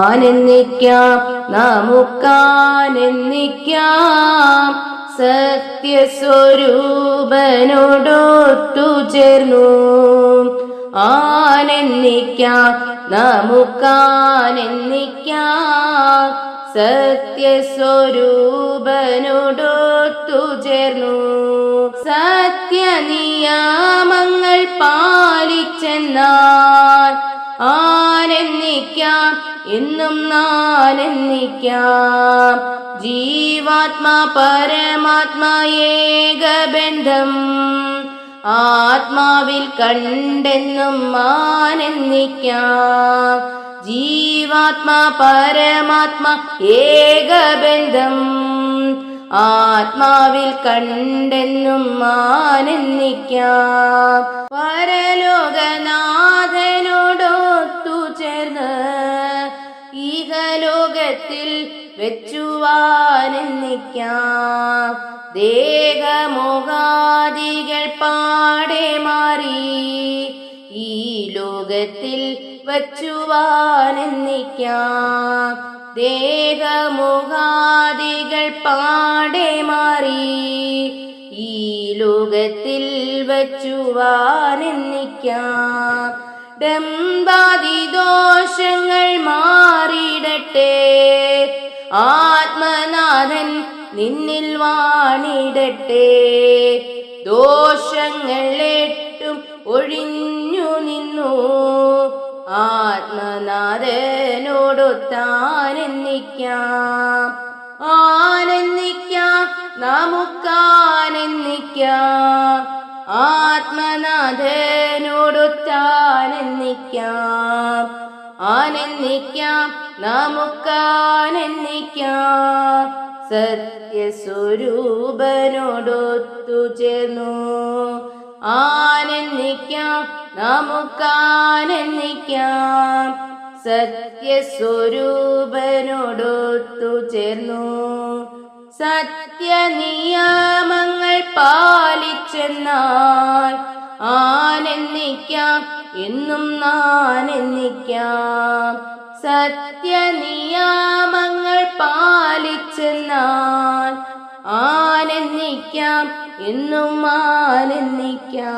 ആനന്ദിക്കാം നമുക്കാനന്ദിക്കാം സത്യസ്വരൂപനോടൊത്തു ചേർന്നു. ആനന്ദിക്കാം നമുക്കാനന്ദിക്കാം സത്യസ്വരൂപനോടൊത്തു ചേർന്നു. സത്യനിയമങ്ങൾ പാലിച്ചെന്നാൽ എന്നും നാനെന്നിക്കാം ജീവാത്മാ പരമാത്മാ ഏകബന്ധം ആത്മാവിൽ കണ്ടെന്നും മാനെന്നിക്കാം ജീവാത്മാ പരമാത്മാ ഏകബന്ധം. ആത്മാവിൽ കണ്ടെന്നും മാനെന്നിക്കാം പരലോകനാഥനോടൊത്തു വെച്ചുവാനന്ദിക്കാം ദേഹമോഹാദികൾ പാടെ മാറി. ഈ ലോകത്തിൽ വച്ചുവാനന്ദിക്കാം ദേഹമുഖാദികൾ പാടെ മാറി. ഈ ലോകത്തിൽ വച്ചുവാനന്ദിക്കാം ഡംബാദി ദോഷങ്ങൾ മാറിയിടട്ടെ ആത്മനാഥൻ നിന്നിൽ വാണിടട്ടെ. ദോഷങ്ങൾ എട്ടും ഒഴിഞ്ഞു നിന്നു. ആത്മനാഥനോടൊത്താനെന്നിക്കാം ആനന്ദിക്കാം നമുക്കാനന്ദിക്കാം ആത്മനാഥനോടൊത്താനന്ദിക്കാം ആനന്ദിക്കാം നമുക്കാനന്ദിക്കാം. സത്യസ്വരൂപനോടൊത്തു ചേർന്നു. ആനന്ദിക്കാം നമുക്കാനന്ദിക്കാം. സത്യസ്വരൂപനോടൊത്തു ചേർന്നു. സത്യനിയമങ്ങൾ പാലിച്ചെന്നാൽ ആനന്ദിക്കാം എന്നും നാനന്ദിക്കാം സത്യനിയമങ്ങൾ പാലിച്ചെന്നാൽ ആനന്ദിക്കാം എന്നും ആനന്ദിക്കാം